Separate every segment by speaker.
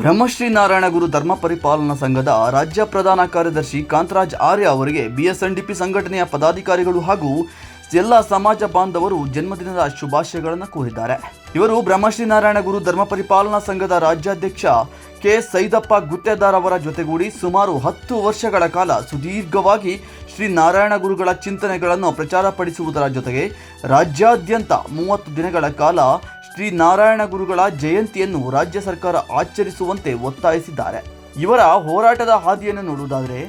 Speaker 1: ಬ್ರಹ್ಮಶ್ರೀ ನಾರಾಯಣ ಗುರು ಧರ್ಮ ಪರಿಪಾಲನಾ ಸಂಘದ ರಾಜ್ಯ ಪ್ರಧಾನ ಕಾರ್ಯದರ್ಶಿ ಕಾಂತರಾಜ್ ಆರ್ಯ ಅವರಿಗೆ ಬಿಎಸ್ಎನ್ಡಿಪಿ ಸಂಘಟನೆಯ ಪದಾಧಿಕಾರಿಗಳು ಹಾಗೂ ಎಲ್ಲ ಸಮಾಜ ಬಾಂಧವರು ಜನ್ಮದಿನದ ಶುಭಾಶಯಗಳನ್ನು ಕೋರಿದ್ದಾರೆ. ಇವರು ಬ್ರಹ್ಮಶ್ರೀ ನಾರಾಯಣ ಗುರು ಧರ್ಮ ಪರಿಪಾಲನಾ ಸಂಘದ ರಾಜ್ಯಾಧ್ಯಕ್ಷ ಕೆ. ಸೈದಪ್ಪ ಗುತ್ತೇದಾರ್ ಅವರ ಜೊತೆಗೂಡಿ ಸುಮಾರು ಹತ್ತು ವರ್ಷಗಳ ಕಾಲ ಸುದೀರ್ಘವಾಗಿ ಶ್ರೀ ನಾರಾಯಣ ಗುರುಗಳ ಚಿಂತನೆಗಳನ್ನು ಪ್ರಚಾರಪಡಿಸುವುದರ ಜೊತೆಗೆ ರಾಜ್ಯಾದ್ಯಂತ ಮೂವತ್ತು ದಿನಗಳ ಕಾಲ ಶ್ರೀ ನಾರಾಯಣ ಗುರುಗಳ ಜಯಂತಿಯನ್ನು ರಾಜ್ಯ ಸರ್ಕಾರ ಆಚರಿಸುವಂತೆ ಒತ್ತಾಯಿಸಿದ್ದಾರೆ. ಇವರ ಹೋರಾಟದ ಹಾದಿಯನ್ನು ನೋಡುವುದಾದರೆ,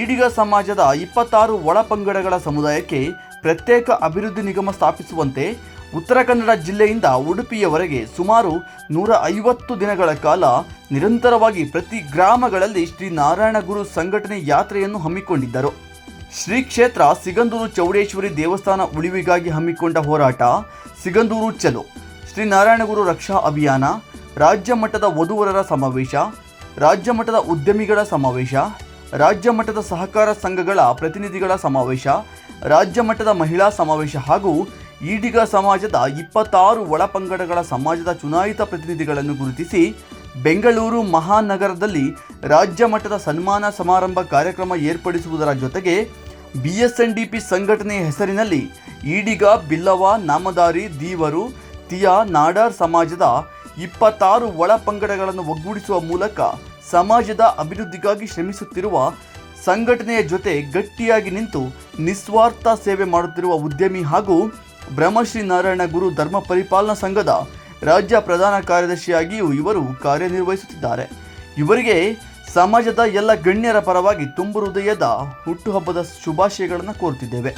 Speaker 1: ಈಡಿಗ ಸಮಾಜದ ಇಪ್ಪತ್ತಾರು ಒಳಪಂಗಡಗಳ ಸಮುದಾಯಕ್ಕೆ ಪ್ರತ್ಯೇಕ ಅಭಿವೃದ್ಧಿ ನಿಗಮ ಸ್ಥಾಪಿಸುವಂತೆ ಉತ್ತರ ಕನ್ನಡ ಜಿಲ್ಲೆಯಿಂದ ಉಡುಪಿಯವರೆಗೆ ಸುಮಾರು ನೂರ ಐವತ್ತು ದಿನಗಳ ಕಾಲ ನಿರಂತರವಾಗಿ ಪ್ರತಿ ಗ್ರಾಮಗಳಲ್ಲಿ ಶ್ರೀ ನಾರಾಯಣ ಗುರು ಸಂಘಟನೆ ಯಾತ್ರೆಯನ್ನು ಹಮ್ಮಿಕೊಂಡಿದ್ದರು. ಶ್ರೀ ಕ್ಷೇತ್ರ ಸಿಗಂದೂರು ಚೌಡೇಶ್ವರಿ ದೇವಸ್ಥಾನ ಉಳಿವಿಗಾಗಿ ಹಮ್ಮಿಕೊಂಡ ಹೋರಾಟ ಸಿಗಂದೂರು ಚಲೋ. ಶ್ರೀ ನಾರಾಯಣಗುರು ರಕ್ಷಾ ಅಭಿಯಾನ, ರಾಜ್ಯ ಮಟ್ಟದ ವಧುವರರ ಸಮಾವೇಶ, ರಾಜ್ಯ ಮಟ್ಟದ ಉದ್ಯಮಿಗಳ ಸಮಾವೇಶ, ರಾಜ್ಯ ಮಟ್ಟದ ಸಹಕಾರ ಸಂಘಗಳ ಪ್ರತಿನಿಧಿಗಳ ಸಮಾವೇಶ, ರಾಜ್ಯ ಮಟ್ಟದ ಮಹಿಳಾ ಸಮಾವೇಶ ಹಾಗೂ ಈಡಿಗ ಸಮಾಜದ ಇಪ್ಪತ್ತಾರು ಒಳಪಂಗಡಗಳ ಸಮಾಜದ ಚುನಾಯಿತ ಪ್ರತಿನಿಧಿಗಳನ್ನು ಗುರುತಿಸಿ ಬೆಂಗಳೂರು ಮಹಾನಗರದಲ್ಲಿ ರಾಜ್ಯ ಮಟ್ಟದ ಸನ್ಮಾನ ಸಮಾರಂಭ ಕಾರ್ಯಕ್ರಮ ಏರ್ಪಡಿಸುವುದರ ಜೊತೆಗೆ ಬಿಎಸ್ಎನ್ಡಿಪಿ ಸಂಘಟನೆಯ ಹೆಸರಿನಲ್ಲಿ ಈಡಿಗ ಬಿಲ್ಲವ ನಾಮದಾರಿ, ದೀವರು ತಿಯಾ ನಾಡಾರ್ ಸಮಾಜದ ಇಪ್ಪತ್ತಾರು ಒಳಪಂಗಡಗಳನ್ನು ಒಗ್ಗೂಡಿಸುವ ಮೂಲಕ ಸಮಾಜದ ಅಭಿವೃದ್ಧಿಗಾಗಿ ಶ್ರಮಿಸುತ್ತಿರುವ ಸಂಘಟನೆಯ ಜೊತೆ ಗಟ್ಟಿಯಾಗಿ ನಿಂತು ನಿಸ್ವಾರ್ಥ ಸೇವೆ ಮಾಡುತ್ತಿರುವ ಉದ್ಯಮಿ ಹಾಗೂ ಬ್ರಹ್ಮಶ್ರೀ ನಾರಾಯಣ ಗುರು ಧರ್ಮ ಪರಿಪಾಲನಾ ಸಂಘದ ರಾಜ್ಯ ಪ್ರಧಾನ ಕಾರ್ಯದರ್ಶಿಯಾಗಿಯೂ ಇವರು ಕಾರ್ಯನಿರ್ವಹಿಸುತ್ತಿದ್ದಾರೆ. ಇವರಿಗೆ ಸಮಾಜದ ಎಲ್ಲ ಗಣ್ಯರ ಪರವಾಗಿ ತುಂಬು ಹೃದಯದ ಹುಟ್ಟುಹಬ್ಬದ ಶುಭಾಶಯಗಳನ್ನು ಕೋರುತ್ತಿದ್ದೇವೆ.